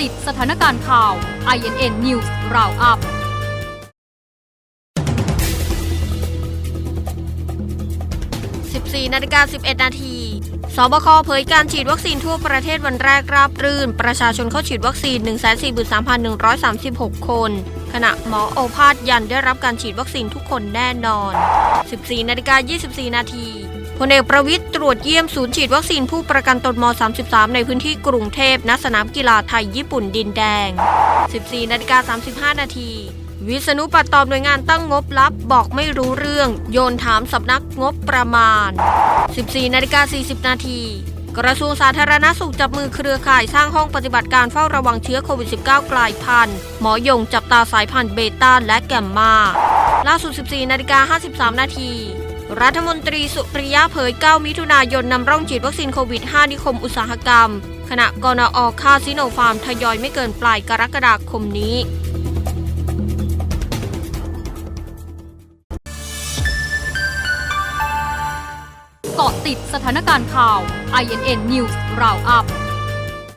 ติดสถานการณ์ข่าว INN News Roundup 14นาฬิกา11 นาทีสบคเผยการฉีดวัคซีนทั่วประเทศวันแรกราบรื่น ประชาชนเข้าฉีดวัคซีน 143,136 คน ขณะหมอโอภาสยันได้รับการฉีดวัคซีนทุกคนแน่นอน 14นาฬิกา24 นาที พลเอกประวิทย์ตรวจเยี่ยมศูนย์ฉีดวัคซีนผู้ประกันตนม 33 ในพื้นที่กรุงเทพณสนามกีฬาไทยญี่ปุ่นดินแดง 14นาฬิกา35 นาที วิษณุปัดตอบหน่วยงานตั้งงบลับ บอกไม่รู้เรื่อง โยนถามสำนักงบประมาณ 14นาฬิกา40 นาทีกระทรวงสาธารณสุขจับมือเครือข่ายสร้างห้องปฏิบัติการเฝ้าระวังเชื้อโควิด -19 กลายพันธุ์ หมอยงจับตาสายพันธุ์เบต้าและแกมมา ล่าสุด 14 นาฬิกา 53 นาที รัฐมนตรีสุริยะเผย 9 มิถุนายนนำร่องฉีดวัคซีนโควิด 5 นิคมอุตสาหกรรม ขณะกนอค่าซิโนฟาร์มทยอยไม่เกินปลายกรกฎาคมนี้เกาะติดสถานการณ์ข่าว INN News Roundup